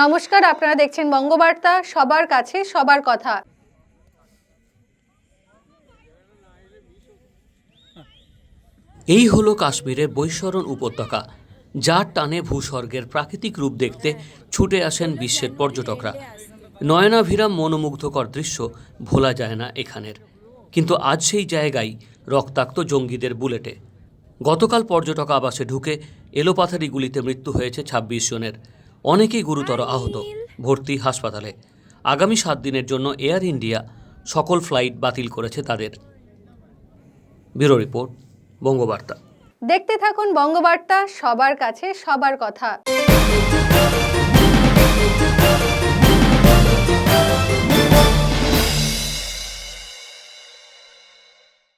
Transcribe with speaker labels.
Speaker 1: নমস্কার, আপনারা দেখছেন বঙ্গবার্তা, সবার কাছে সবার কথা।
Speaker 2: এই হলো কাশ্মীরের বৈশরণ উপত্যকা, যার টানে ভূস্বর্গের প্রাকৃতিক রূপ দেখতে ছুটে আসেন বিশ্বের পর্যটকরা। নয়নাভিরাম মনোমুগ্ধকর দৃশ্য ভোলা যায় না এখানের। কিন্তু আজ সেই জায়গায় রক্তাক্ত জঙ্গিদের বুলেটে। গতকাল পর্যটক আবাসে ঢুকে এলোপাথারি গুলিতে মৃত্যু হয়েছে ছাব্বিশ জনের। অনেকেই গুরুতর আহত। ভর্তি হাসপাতালে। আগামী সাত দিনের জন্য এয়ার ইন্ডিয়া সকল ফ্লাইট বাতিল করেছে তাদের। Bureau report, Bangabarta.
Speaker 1: দেখতে থাকুন বঙ্গবার্তা, সবার কাছে সবার কথা।